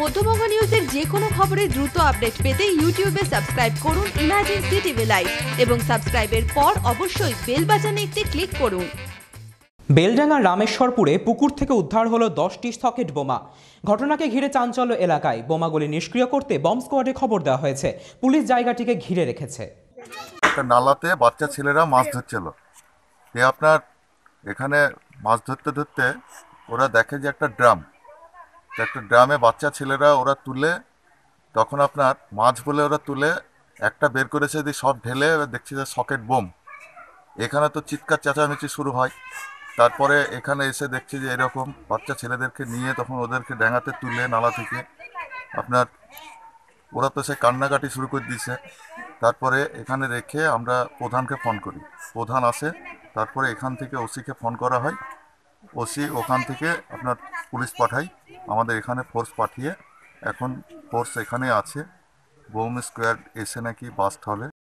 মধ্যবঙ্গ নিউজের যে কোনো খবরের দ্রুত আপডেট পেতে ইউটিউবে সাবস্ক্রাইব করুন ইমাজিন সিটিভি লাইভ এবং সাবস্ক্রাইবের পর অবশ্যই বেল বাজানে একটি ক্লিক করুন। বেলডাঙ্গার রামেশ্বরপুরে পুকুর থেকে উদ্ধার হলো দশটি সকেট বোমা। ঘটনাকে ঘিরে চাঞ্চল্য এলাকায়। বোমাগুলি নিষ্ক্রিয় করতে বম্ব স্কোয়াডে খবর দেওয়া হয়েছে। পুলিশ জায়গাটিকে ঘিরে রেখেছে। একটা নালাতে বাচ্চা ছেলেরা মাছ ধরছিল। আপনার এখানে মাছ ধরতে ধরতে ওরা দেখে যে একটা ড্রাম। একটা ড্রামে বাচ্চা ছেলেরা ওরা তুলে, তখন আপনার মাছ বলে ওরা তুলে, একটা বের করেছে দিয়ে সব ঢেলে দেখছি যে সকেট বোম। এখানে তো চিৎকার চেঁচামেচি শুরু হয়। তারপরে এখানে এসে দেখছি যে এরকম বাচ্চা ছেলেদেরকে নিয়ে তখন ওদেরকে ড্যাঙাতে তুলে নালা থেকে। আপনার ওরা তো সে কান্নাকাটি শুরু করে দিয়েছে। তারপরে এখানে রেখে আমরা প্রধানকে ফোন করি। প্রধান আসে, তারপরে এখান থেকে ওসিকে ফোন করা হয়। ওসি ওখান থেকে আপনার পুলিশ পাঠাই আমাদের এখানে ফোর্স পাঠিয়ে এখন ফোর্স এখানে আছে। বৌম স্কোয়ার এসে নাকি বাস হলে